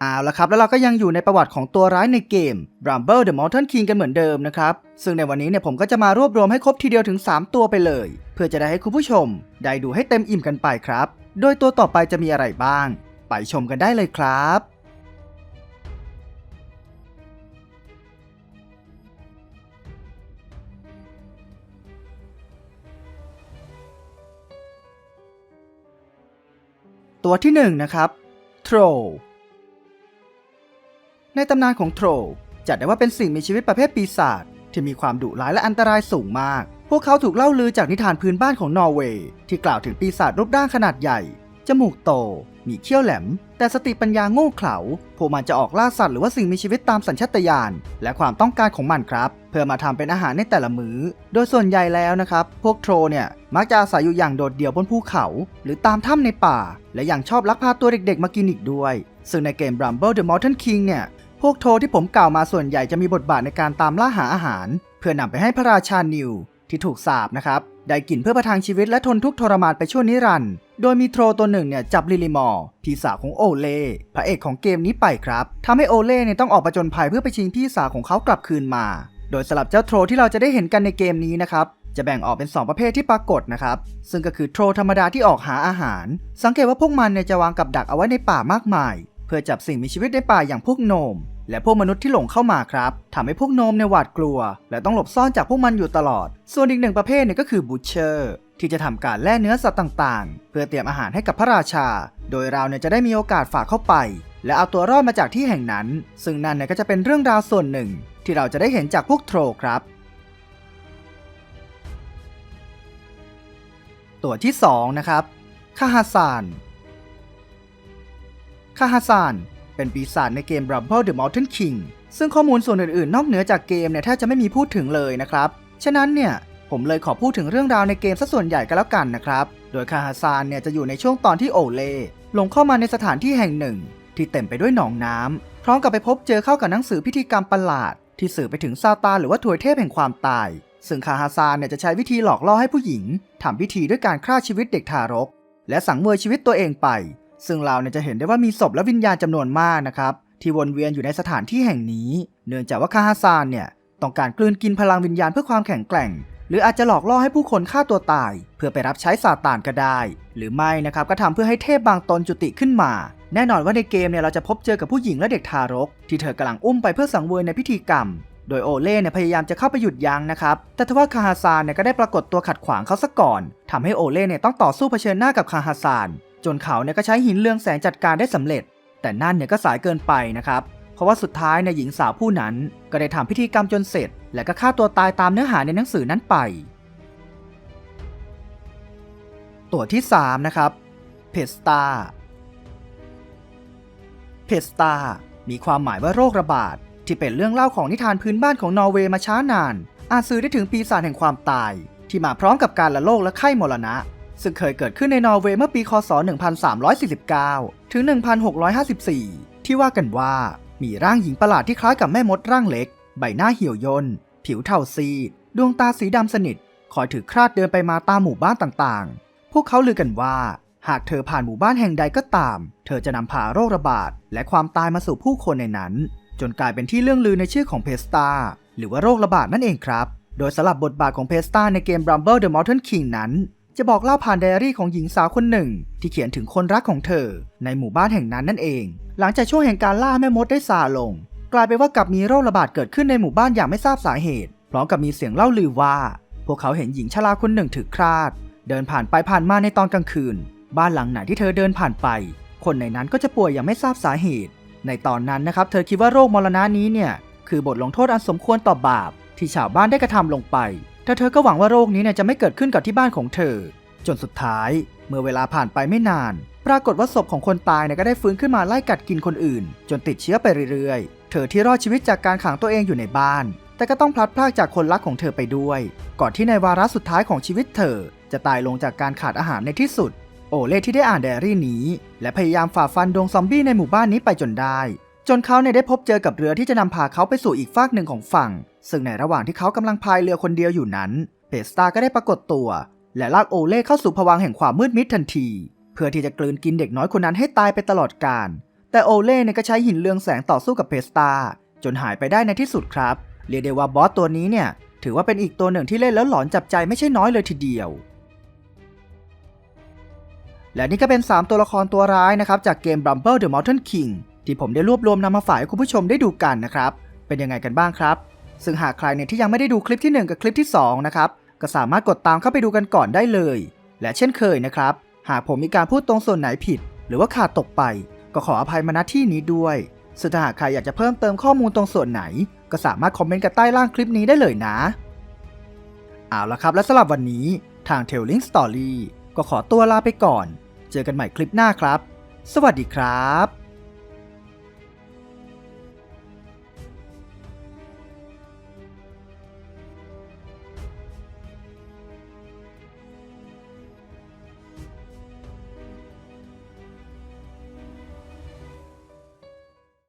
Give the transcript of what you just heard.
เอาละครับ แล้วเราก็ยังอยู่ในประวัติของตัวร้ายในเกม Rumble the Mountain King กันเหมือนเดิมนะครับ ซึ่งในวันนี้เนี่ยผมก็จะมารวบรวมให้ครบทีเดียวถึง 3 ตัวไปเลย เพื่อจะได้ให้คุณผู้ชม ได้ดูให้เต็มอิ่มกันไปครับ โดยตัวต่อไปจะมีอะไรบ้าง ไปชมกันได้เลยครับตัวที่หนึ่งนะครับ Troll ในตำนานของโทรจัดได้ว่าเป็นสิ่งมีชีวิตประเภทปีศาจที่มีความดุร้ายและอันตรายสูงมาก พวกเขาถูกเล่าลือจากนิทานพื้นบ้านของนอร์เวย์ที่กล่าวถึงปีศาจรูปร่างขนาดใหญ่ จมูกโต มีเขี้ยวแหลม แต่สติปัญญาโง่เขลา พวกมันจะออกล่าสัตว์หรือว่าสิ่งมีชีวิตตามสัญชาตญาณและความต้องการของมันครับ เพื่อมาทำเป็นอาหารในแต่ละมือ้อ โดยส่วนใหญ่แล้วนะครับ พวกโทรเนี่ยมักจะอาศัยอยู่อย่างโดดเดี่ยวบนภูเขา หรือตามถ้ำในป่า และยังชอบลักพาตัวเด็กๆ มากินอีกด้วย ซึ่งในเกม Rumble the Mountain King เนี่ย พวกโทที่ผมกล่าวมาส่วนใหญ่จะมีบทบาทในการตามล่าหาอาหาร เพื่อนำไปให้พระราชานิวที่ถูกสาปนะครับ ได้กินเพื่อประทังชีวิตและทนทุกทรมานไปชั่วนิรันดร์โดยมีโทรตัวหนึ่งเนี่ยจับลิลิมอร์พี่สาวของโอเล่พระเอกของเกมนี้ไปครับทำให้โอเล่เนี่ยต้องออกประจนภัยเพื่อไปชิงพี่สาวของเขากลับคืนมา โดยสลับเจ้าโทรที่เราจะได้เห็นกันในเกมนี้นะครับจะแบ่งออกเป็น 2 ประเภทที่ปรากฏนะครับ ซึ่งก็คือโทรธรรมดาที่ออกหาอาหาร สังเกตว่าพวกมันเนี่ยจะวางกับดักเอาไว้ในป่ามากมาย เพื่อจับสิ่งมีชีวิตในป่าอย่างพวกโนม และพวกมนุษย์ที่หลงเข้ามาครับทำให้พวกโนมในหวาดกลัว และต้องหลบซ่อนจากพวกมันอยู่ตลอด ส่วนอีกหนึ่งประเภทเนี่ยก็คือบูชเชอร์ที่จะทำการแล่เนื้อสัตว์ต่างๆ เพื่อเตรียมอาหารให้กับพระราชา โดยเราเนี่ยจะได้มีโอกาสฝากเข้าไป และเอาตัวรอดมาจากที่แห่งนั้น ซึ่งนั่นเนี่ยก็จะเป็นเรื่องราวส่วนหนึ่ง ที่เราจะได้เห็นจากพวกโทรครับ ตัวที่2นะครับคาฮาซาน คาฮาซาน เป็นปีศาจในเกม Rumble the Mountain King ซึ่งข้อมูลส่วนอื่นๆ นอกเหนือจากเกมเนี่ยแทบจะไม่มีพูดถึงเลยนะครับ ฉะนั้นเนี่ยผมเลยขอพูดถึงเรื่องราวในเกมซะส่วนใหญ่ก็แล้วกันนะครับ โดยคาฮาซานเนี่ยจะอยู่ในช่วงตอนที่โอเล่หลงเข้ามาในสถานที่แห่งหนึ่ง ที่เต็มไปด้วยหนองน้ำพร้อมกับไปพบเจอเข้ากับหนังสือพิธีกรรมประหลาด ที่สื่อไปถึงซาตานหรือว่าถวยเทพแห่งความตาย ซึ่งคาฮาซานเนี่ยจะใช้วิธีหลอกล่อให้ผู้หญิงทำพิธีด้วยการฆ่าชีวิตเด็กทารก และสังเวยชีวิตตัวเองไป ซึ่งเราเนี่ยจะเห็นได้ว่ามีศพและวิญญาณจำนวนมากนะครับที่วนเวียนอยู่ในสถานที่แห่งนี้ เนื่องจากว่าคาฮาซานเนี่ยต้องการกลืนกินพลังวิญญาณเพื่อความแข็งแกร่ง หรืออาจจะหลอกล่อให้ผู้คนฆ่าตัวตาย เพื่อไปรับใช้ซาตานก็ได้ หรือไม่นะครับก็ทำเพื่อให้เทพบางตนจุติขึ้นมา แน่นอนว่าในเกมเนี่ยเราจะพบเจอกับผู้หญิงและเด็กทารก ที่เธอกำลังอุ้มไปเพื่อสังเวยในพิธีกรรม โดยโอเล่เนี่ยพยายามจะเข้าไปหยุดยั้งนะครับ แต่ทว่าคาฮาซานเนี่ยก็ได้ปรากฏตัวขัดขวางเขาซะก่อนทำให้โอเล่เนี่ยต้องต่อสู้เผชิญหน้ากับคาฮาซาน จนเขาเนี่ยก็ใช้หินเรืองแสงจัดการได้สำเร็จ แต่นั่นเนี่ยก็สายเกินไปนะครับ เพราะว่าสุดท้ายในหญิงสาวผู้นั้นก็ได้ทำพิธีกรรมจนเสร็จ และก็ฆ่าตัวตายตามเนื้อหาในหนังสือนั้นไป ตัวที่ 3 นะครับเพสตาเพสตามีความหมายว่าโรคระบาด ที่เป็นเรื่องเล่าของนิทานพื้นบ้านของนอร์เวย์มาช้านาน อาจสื่อได้ถึงปีศาจแห่งความตาย ที่มาพร้อมกับการละโรคและไข้มรณะ ซึ่งเคยเกิดขึ้นในนอร์เวย์เมื่อปีคศ 1349 ถึง 1654 ที่ว่ากันว่า มีร่างหญิงประหลาดที่คล้ายกับแม่มดร่างเล็ก ใบหน้าเหี่ยวย่น ผิวเทาซีด ดวงตาสีดำสนิท คอยถือคราดเดินไปมาตามหมู่บ้านต่างๆ พวกเขาลือกันว่า หากเธอผ่านหมู่บ้านแห่งใดก็ตาม เธอจะนำพาโรคระบาด และความตายมาสู่ผู้คนในนั้น จนกลายเป็นที่เรื่องลือในชื่อของเพสตาหรือว่าโรคระบาดนั่นเองครับ โดยสลับบทบาทของเพสตาในเกม Rumble the Mountain King นั้น จะบอกเล่าผ่านไดอารี่ของหญิงสาวคนหนึ่ง ที่เขียนถึงคนรักของเธอ ในหมู่บ้านแห่งนั้นนั่นเอง หลังจากช่วงแห่งการล่าแม่มดได้ซาลง กลายเป็นว่ากลับมีโรคระบาดเกิดขึ้นในหมู่บ้านอย่างไม่ทราบสาเหตุ พร้อมกับมีเสียงเล่าลือว่า พวกเขาเห็นหญิงชราคนหนึ่งถือคราด เดินผ่านไปผ่านมาในตอนกลางคืน บ้านหลังไหนที่เธอเดินผ่านไป คนในนั้นก็จะป่วยอย่างไม่ทราบสาเหตุ ในตอนนั้นนะครับ เธอคิดว่าโรคมรณะนี้เนี่ยคือบทลงโทษอันสมควรต่อบาป ที่ชาวบ้านได้กระทำลงไป แต่เธอก็หวังว่าโรคนี้เนี่ยจะไม่เกิดขึ้นกับที่บ้านของเธอ จนสุดท้าย เมื่อเวลาผ่านไปไม่นาน ปรากฏว่าศพของคนตายเนี่ยก็ได้ฟื้นขึ้นมาไล่กัดกินคนอื่น จนติดเชื้อไปเรื่อยๆ เธอที่รอดชีวิตจากการขังตัวเองอยู่ในบ้าน แต่ก็ต้องพลัดพรากจากคนรักของเธอไปด้วย ก่อนที่ในวาระสุดท้ายของชีวิตเธอ จะตายลงจากการขาดอาหารในที่สุด โอเล่ที่ได้อ่านไดอารี่นี้ และพยายามฝ่าฟันดงซอมบี้ในหมู่บ้านนี้ไปจนได้ จนเขาเนี่ยได้พบเจอกับเรือที่จะนำพาเขาไปสู่อีกฟากหนึ่งของฝั่ง ซึ่งในระหว่างที่เขากำลังพายเรือคนเดียวอยู่นั้นเพสตาก็ได้ปรากฏตัว และลากโอเล่เข้าสู่ภวังแห่งความมืดมิดทันที เพื่อที่จะกลืนกินเด็กน้อยคนนั้นให้ตายไปตลอดกาลแต่โอเล่เนี่ยก็ใช้หินเรืองแสงต่อสู้กับเพสตาจนหายไปได้ในที่สุดครับ เรียกได้ว่าบอสตัวนี้เนี่ย ถือว่าเป็นอีกตัวหนึ่งที่เล่นแล้วหลอนจับใจไม่ใช่น้อยเลยทีเดียว และนี่ก็เป็น 3 ตัวละครตัวร้ายนะครับ จากเกม Rumble The Mountain King ที่ผมได้รวบรวมนำมาฝากให้คุณผู้ชมได้ดูกันนะครับ เป็นยังไงกันบ้างครับ ซึ่งหากใครเนี่ยที่ยังไม่ได้ดูคลิปที่ 1 กับคลิปที่ 2 นะครับ ก็สามารถกดตามเข้าไปดูกันก่อนได้เลย และเช่นเคยนะครับ หากผมมีการพูดตรงส่วนไหนผิด หรือว่าขาดตกไป ก็ขออภัยมาณที่นี้ด้วยซึ่งถ้าหากใครอยากจะเพิ่มเติมข้อมูลตรงส่วนไหน ก็สามารถคอมเมนต์กันใต้ล่างคลิปนี้ได้เลยนะ เอาละครับและสำหรับวันนี้ทาง Telling Story ก็ขอตัวลาไปก่อน เจอกันใหม่คลิปหน้าครับ สวัสดีครับ